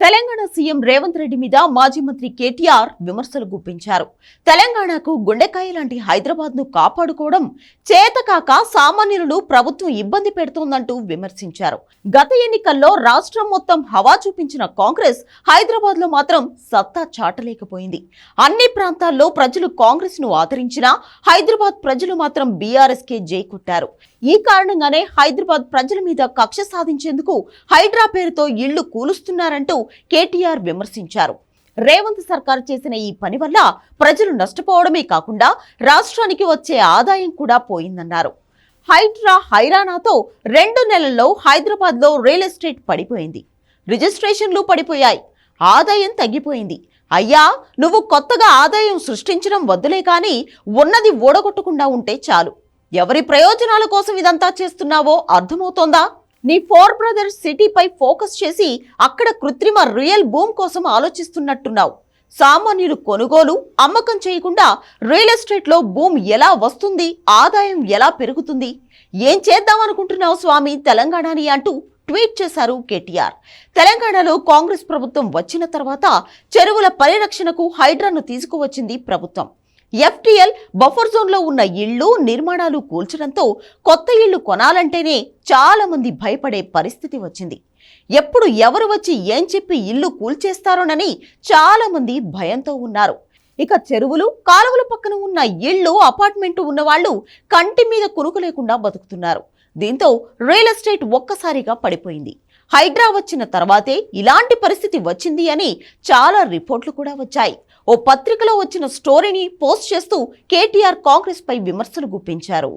Telangana CM Revanth Reddy మీద మాజీ మంత్రి కేటీఆర్ విమర్శలు గుప్పించారు. తెలంగాణకు గుండెకాయ లాంటి హైదరాబాద్ను కాపాడుకోవడం చేతకాక సామాన్యులను ప్రభుత్వం ఇబ్బంది పెడుతోందంటూ విమర్శించారు. గత ఎన్నికల్లో రాష్ట్రం మొత్తం హవా చూపించిన కాంగ్రెస్ హైదరాబాద్లో మాత్రం సత్తా చాటలేకపోయింది. అన్ని ప్రాంతాల్లో ప్రజలు కాంగ్రెస్ను ఆదరించినా హైదరాబాద్ ప్రజలు మాత్రం బీఆర్ఎస్ కే జై కొట్టారు. ఈ కారణంగానే హైదరాబాద్ ప్రజల మీద కక్ష సాధించేందుకు హైడ్రా పేరుతో ఇళ్ళు కూలుస్తున్నారంటూ కేటీఆర్ విమర్శించారు. రేవంత్ సర్కార్ చేసిన ఈ పని వల్ల ప్రజలు నష్టపోవడమే కాకుండా రాష్ట్రానికి వచ్చే ఆదాయం కూడా పోయిందన్నారు. హైడ్రా హైరానాతో రెండు నెలల్లో హైదరాబాద్లో రియల్ ఎస్టేట్ పడిపోయింది. రిజిస్ట్రేషన్లు పడిపోయాయి. ఆదాయం తగ్గిపోయింది. అయ్యా నువ్వు కొత్తగా ఆదాయం సృష్టించడం వద్దులే కానీ ఉన్నది ఓడగొట్టకుండా ఉంటే చాలు. ఎవరి ప్రయోజనాల కోసం ఇదంతా చేస్తున్నావో అర్థమవుతోందా? నీ ఫోర్ బ్రదర్స్ సిటీపై ఫోకస్ చేసి అక్కడ కృత్రిమ రియల్ భూమ్ కోసం ఆలోచిస్తున్నట్టున్నావు. సామాన్యులు కొనుగోలు అమ్మకం చేయకుండా రియల్ ఎస్టేట్లో భూమ్ ఎలా వస్తుంది ఆదాయం ఎలా పెరుగుతుంది ఏం చేద్దామనుకుంటున్నావు స్వామి తెలంగాణని అంటూ ట్వీట్ చేశారు కేటీఆర్. తెలంగాణలో కాంగ్రెస్ ప్రభుత్వం వచ్చిన తర్వాత చెరువుల పరిరక్షణకు హైడ్రాను తీసుకువచ్చింది ప్రభుత్వం. ఎఫ్టీఎల్ బఫర్ జోన్లో ఉన్న ఇళ్ళు నిర్మాణాలు కూల్చడంతో కొత్త ఇళ్ళు కొనాలంటేనే చాలామంది భయపడే పరిస్థితి వచ్చింది. ఎప్పుడు ఎవరు వచ్చి ఏం చెప్పి ఇల్లు కూల్చేస్తారోనని చాలామంది భయంతో ఉన్నారు. ఇక చెరువులు కాలువల పక్కన ఉన్న ఇళ్ళు అపార్ట్మెంటు ఉన్నవాళ్ళు కంటి మీద కురుకు లేకుండా బతుకుతున్నారు. దీంతో రియల్ ఎస్టేట్ ఒక్కసారిగా పడిపోయింది. హైడ్రా వచ్చిన తర్వాతే ఇలాంటి పరిస్థితి వచ్చింది అని చాలా రిపోర్ట్లు కూడా వచ్చాయి. ఓ పత్రికలో వచ్చిన స్టోరీని పోస్ట్ చేస్తూ కేటీఆర్ కాంగ్రెస్ పై విమర్శలు గుప్పించారు.